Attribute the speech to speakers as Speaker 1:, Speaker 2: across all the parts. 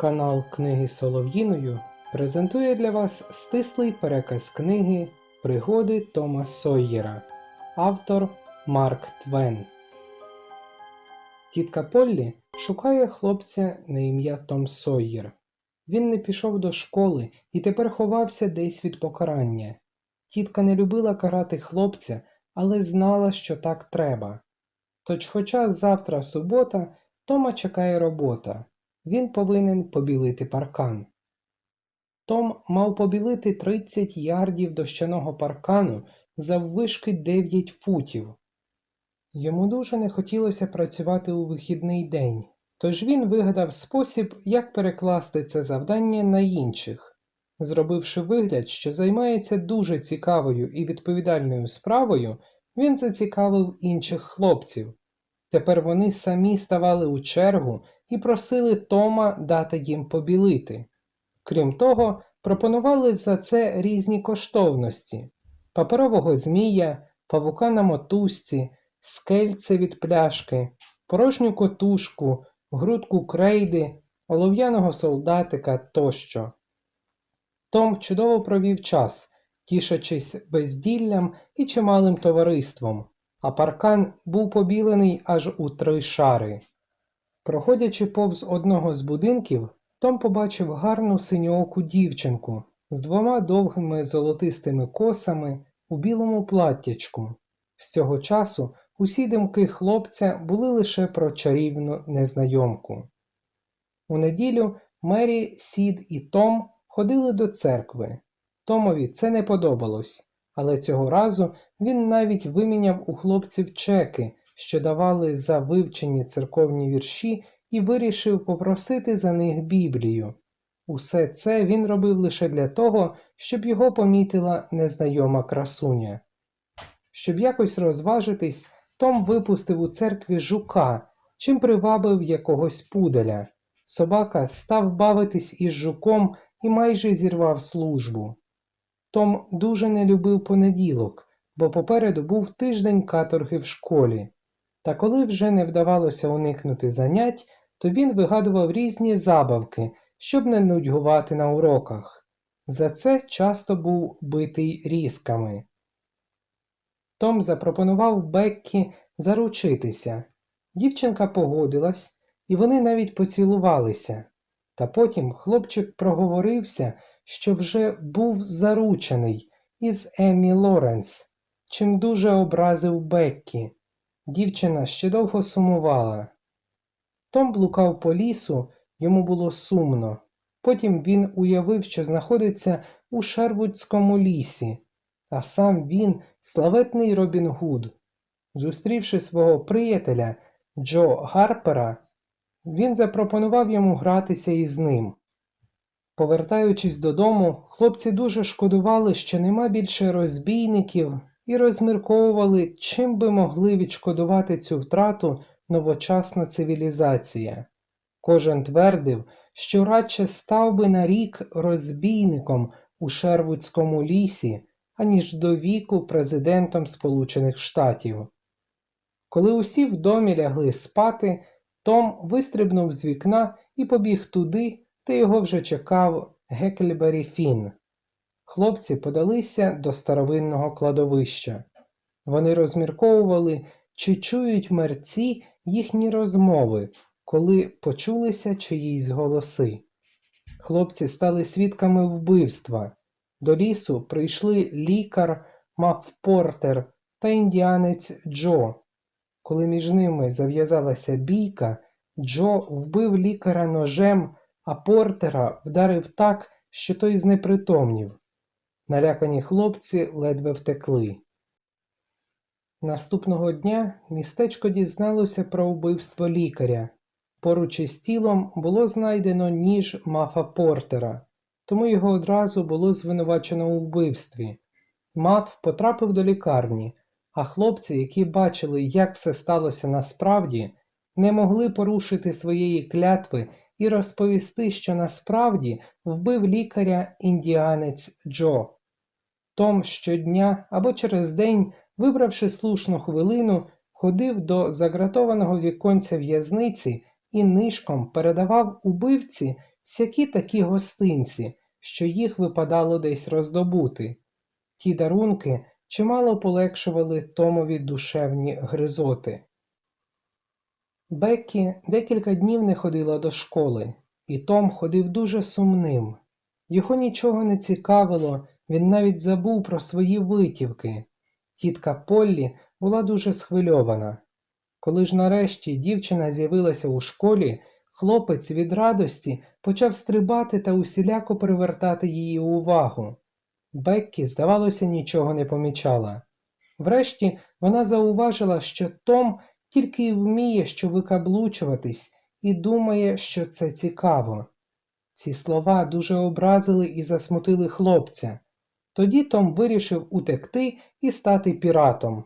Speaker 1: Канал Книги Солов'їною презентує для вас стислий переказ книги Пригоди Тома Сойєра, автор Марк Твен. Тітка Поллі шукає хлопця на ім'я Том Сойєр. Він не пішов до школи і тепер ховався десь від покарання. Тітка не любила карати хлопця, але знала, що так треба. Тож, хоча завтра субота, Тома чекає робота. Він повинен побілити паркан. Том мав побілити 30 ярдів дощаного паркану заввишки 9 футів. Йому дуже не хотілося працювати у вихідний день, тож він вигадав спосіб, як перекласти це завдання на інших. Зробивши вигляд, що займається дуже цікавою і відповідальною справою, він зацікавив інших хлопців. Тепер вони самі ставали у чергу і просили Тома дати їм побілити. Крім того, пропонували за це різні коштовності паперового змія, павука на мотузці, скельце від пляшки, порожню котушку, грудку крейди, олов'яного солдатика тощо. Том чудово провів час, тішачись безділлям і чималим товариством, а паркан був побілений аж у три шари. Проходячи повз одного з будинків, Том побачив гарну синьооку дівчинку з двома довгими золотистими косами у білому платтячку. З цього часу усі думки хлопця були лише про чарівну незнайомку. У неділю Мері, Сід і Том ходили до церкви. Томові це не подобалось, але цього разу він навіть виміняв у хлопців чеки, що давали за вивчені церковні вірші, і вирішив попросити за них Біблію. Усе це він робив лише для того, щоб його помітила незнайома красуня. Щоб якось розважитись, Том випустив у церкві жука, чим привабив якогось пуделя. Собака став бавитись із жуком і майже зірвав службу. Том дуже не любив понеділок, бо попереду був тиждень каторги в школі. Та коли вже не вдавалося уникнути занять, то він вигадував різні забавки, щоб не нудьгувати на уроках. За це часто був битий різками. Том запропонував Беккі заручитися. Дівчинка погодилась, і вони навіть поцілувалися. Та потім хлопчик проговорився, що вже був заручений із Еммі Лоренс, чим дуже образив Беккі. Дівчина ще довго сумувала. Том блукав по лісу, йому було сумно. Потім він уявив, що знаходиться у Шервудському лісі, а сам він славетний Робін Гуд. Зустрівши свого приятеля Джо Гарпера, він запропонував йому гратися із ним. Повертаючись додому, хлопці дуже шкодували, що нема більше розбійників, і розмірковували, чим би могли відшкодувати цю втрату новочасна цивілізація. Кожен твердив, що радше став би на рік розбійником у Шервудському лісі, аніж до віку президентом Сполучених Штатів. Коли усі в домі лягли спати, Том вистрибнув з вікна і побіг туди, де його вже чекав Гекльбері Фін. Хлопці подалися до старовинного кладовища. Вони розмірковували, чи чують мерці їхні розмови, коли почулися чиїсь голоси. Хлопці стали свідками вбивства. До лісу прийшли лікар Мафпортер та індіанець Джо. Коли між ними зав'язалася бійка, Джо вбив лікаря ножем, а Портера вдарив так, що той знепритомнів. Налякані хлопці ледве втекли. Наступного дня містечко дізналося про вбивство лікаря. Поруч із тілом було знайдено ніж мафа Портера, тому його одразу було звинувачено у вбивстві. Маф потрапив до лікарні, а хлопці, які бачили, як все сталося насправді, не могли порушити своєї клятви і розповісти, що насправді вбив лікаря індіанець Джо. Том щодня або через день, вибравши слушну хвилину, ходив до загратованого віконця в'язниці і нишком передавав убивці всякі такі гостинці, що їх випадало десь роздобути. Ті дарунки чимало полегшували Томові душевні гризоти. Беккі декілька днів не ходила до школи, і Том ходив дуже сумним. Його нічого не цікавило, він навіть забув про свої витівки. Тітка Поллі була дуже схвильована. Коли ж нарешті дівчина з'явилася у школі, хлопець від радості почав стрибати та усіляко привертати її увагу. Беккі, здавалося, нічого не помічала. Врешті вона зауважила, що Том тільки й вміє що викаблучуватись і думає, що це цікаво. Ці слова дуже образили і засмутили хлопця. Тоді Том вирішив утекти і стати піратом.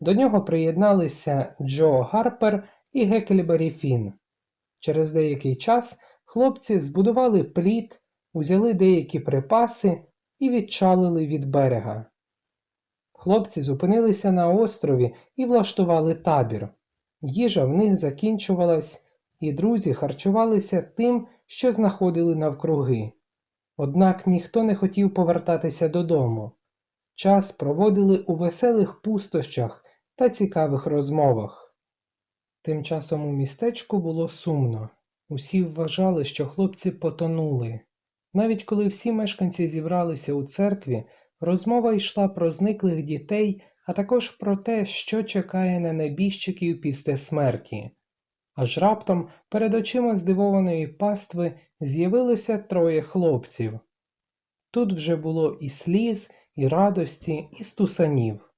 Speaker 1: До нього приєдналися Джо Гарпер і Гекельбері Фін. Через деякий час хлопці збудували плід, узяли деякі припаси і відчалили від берега. Хлопці зупинилися на острові і влаштували табір. Їжа в них закінчувалась, і друзі харчувалися тим, що знаходили навкруги. Однак ніхто не хотів повертатися додому. Час проводили у веселих пустощах та цікавих розмовах. Тим часом у містечку було сумно. Усі вважали, що хлопці потонули. Навіть коли всі мешканці зібралися у церкві, розмова йшла про зниклих дітей, а також про те, що чекає на небіжчиків після смерті. Аж раптом перед очима здивованої пастви з'явилося троє хлопців. Тут вже було і сліз, і радості, і стусанів.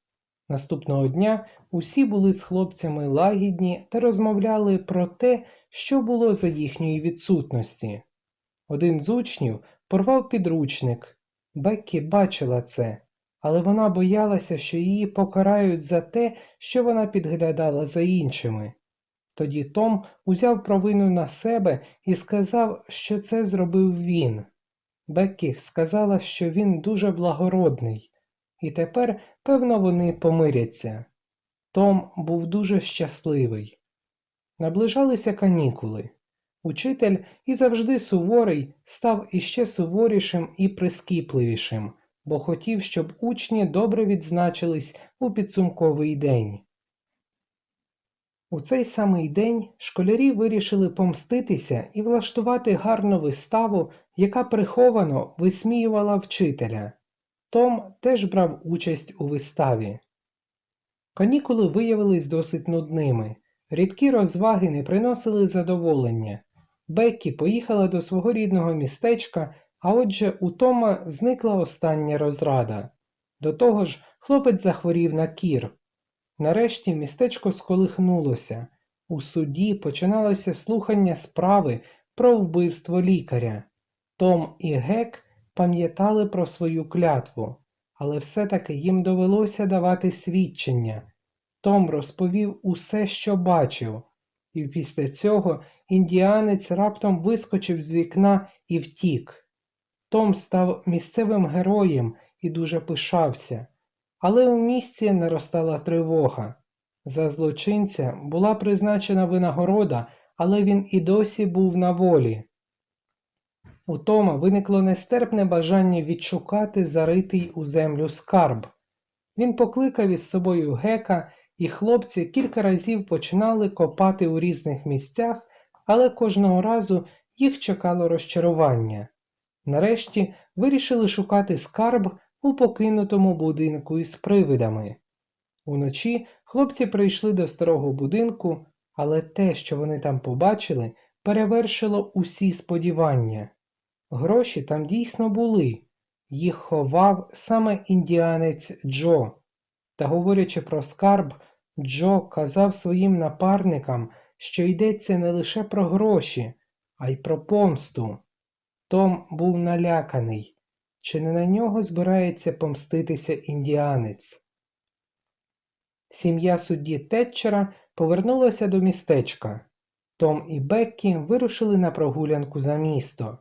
Speaker 1: Наступного дня усі були з хлопцями лагідні та розмовляли про те, що було за їхньої відсутності. Один з учнів порвав підручник. Беккі бачила це, але вона боялася, що її покарають за те, що вона підглядала за іншими. Тоді Том узяв провину на себе і сказав, що це зробив він. Беккі сказала, що він дуже благородний, і тепер, певно, вони помиряться. Том був дуже щасливий. Наближалися канікули. Учитель і завжди суворий став іще суворішим і прискіпливішим, бо хотів, щоб учні добре відзначились у підсумковий день. У цей самий день школярі вирішили помститися і влаштувати гарну виставу, яка приховано висміювала вчителя. Том теж брав участь у виставі. Канікули виявились досить нудними. Рідкі розваги не приносили задоволення. Беккі поїхала до свого рідного містечка, а отже у Тома зникла остання розрада. До того ж, хлопець захворів на кір. Нарешті містечко сколихнулося. У суді починалося слухання справи про вбивство лікаря. Том і Гек пам'ятали про свою клятву, але все-таки їм довелося давати свідчення. Том розповів усе, що бачив, і після цього індіанець раптом вискочив з вікна і втік. Том став місцевим героєм і дуже пишався. Але у місті наростала тривога. За злочинця була призначена винагорода, але він і досі був на волі. У Тома виникло нестерпне бажання відшукати заритий у землю скарб. Він покликав із собою гека, і хлопці кілька разів починали копати у різних місцях, але кожного разу їх чекало розчарування. Нарешті вирішили шукати скарб у покинутому будинку із привидами. Уночі хлопці прийшли до старого будинку, але те, що вони там побачили, перевершило усі сподівання. Гроші там дійсно були, їх ховав саме індіанець Джо. Та, говорячи про скарб, Джо казав своїм напарникам, що йдеться не лише про гроші, а й про помсту. Том був наляканий чи не на нього збирається помститися індіанець. Сім'я судді Тетчера повернулася до містечка. Том і Беккі вирушили на прогулянку за місто.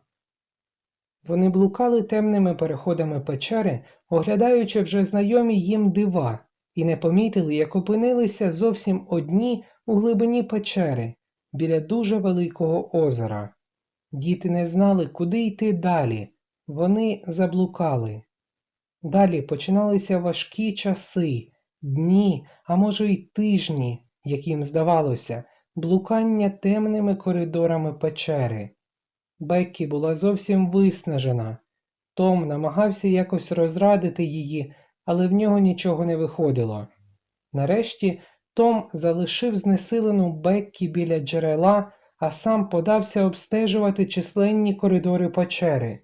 Speaker 1: Вони блукали темними переходами печери, оглядаючи вже знайомі їм дива, і не помітили, як опинилися зовсім одні у глибині печери біля дуже великого озера. Діти не знали, куди йти далі. Вони заблукали. Далі починалися важкі часи, дні, а може й тижні, яким здавалося, блукання темними коридорами печери. Беккі була зовсім виснажена. Том намагався якось розрадити її, але в нього нічого не виходило. Нарешті Том залишив знесилену Беккі біля джерела, а сам подався обстежувати численні коридори печери.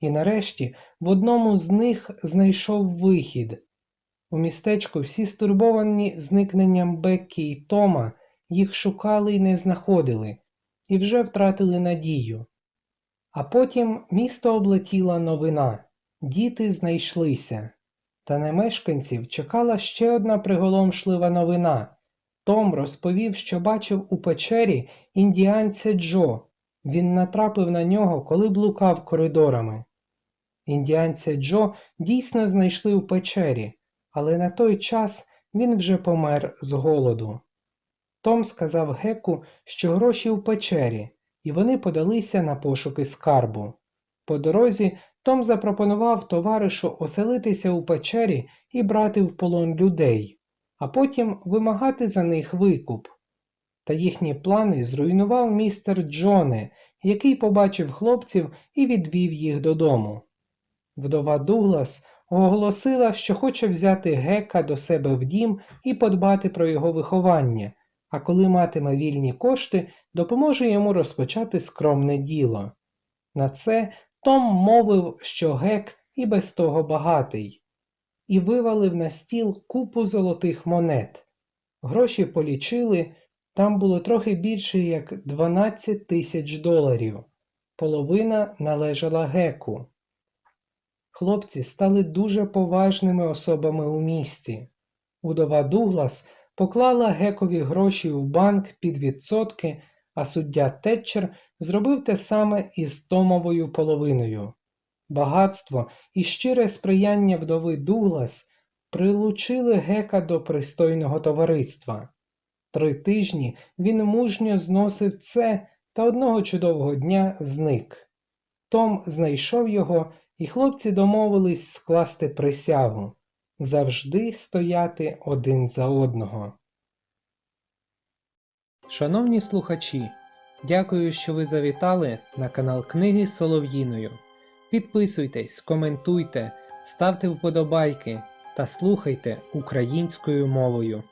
Speaker 1: І нарешті в одному з них знайшов вихід. У містечку всі стурбовані зникненням Беккі і Тома, їх шукали і не знаходили, і вже втратили надію. А потім місто облетіла новина діти знайшлися. Та на мешканців чекала ще одна приголомшлива новина. Том розповів, що бачив у печері індіанця Джо. Він натрапив на нього, коли блукав коридорами. Індіанця Джо дійсно знайшли у печері, але на той час він вже помер з голоду. Том сказав Геку, що гроші у печері, і вони подалися на пошуки скарбу. По дорозі Том запропонував товаришу оселитися у печері і брати в полон людей, а потім вимагати за них викуп. Та їхні плани зруйнував містер Джоне, який побачив хлопців і відвів їх додому. Вдова Дуглас оголосила, що хоче взяти Гека до себе в дім і подбати про його виховання, а коли матиме вільні кошти, допоможе йому розпочати скромне діло. На це Том мовив, що Гек і без того багатий, і вивалив на стіл купу золотих монет. Гроші полічили, там було трохи більше як 12 тисяч доларів. Половина належала Геку. Хлопці стали дуже поважними особами у місті. Удова Дуглас поклала Гекові гроші в банк під відсотки, а суддя Тетчер зробив те саме із Томовою половиною. Багатство і щире сприяння вдови Дуглас прилучили Гека до пристойного товариства. Три тижні він мужньо зносив це та одного чудового дня зник. Том знайшов його, і хлопці домовились скласти присягу завжди стояти один за одного. Шановні слухачі, дякую, що ви завітали на канал Книги Солов'їною. Підписуйтесь, коментуйте, ставте вподобайки та слухайте українською мовою.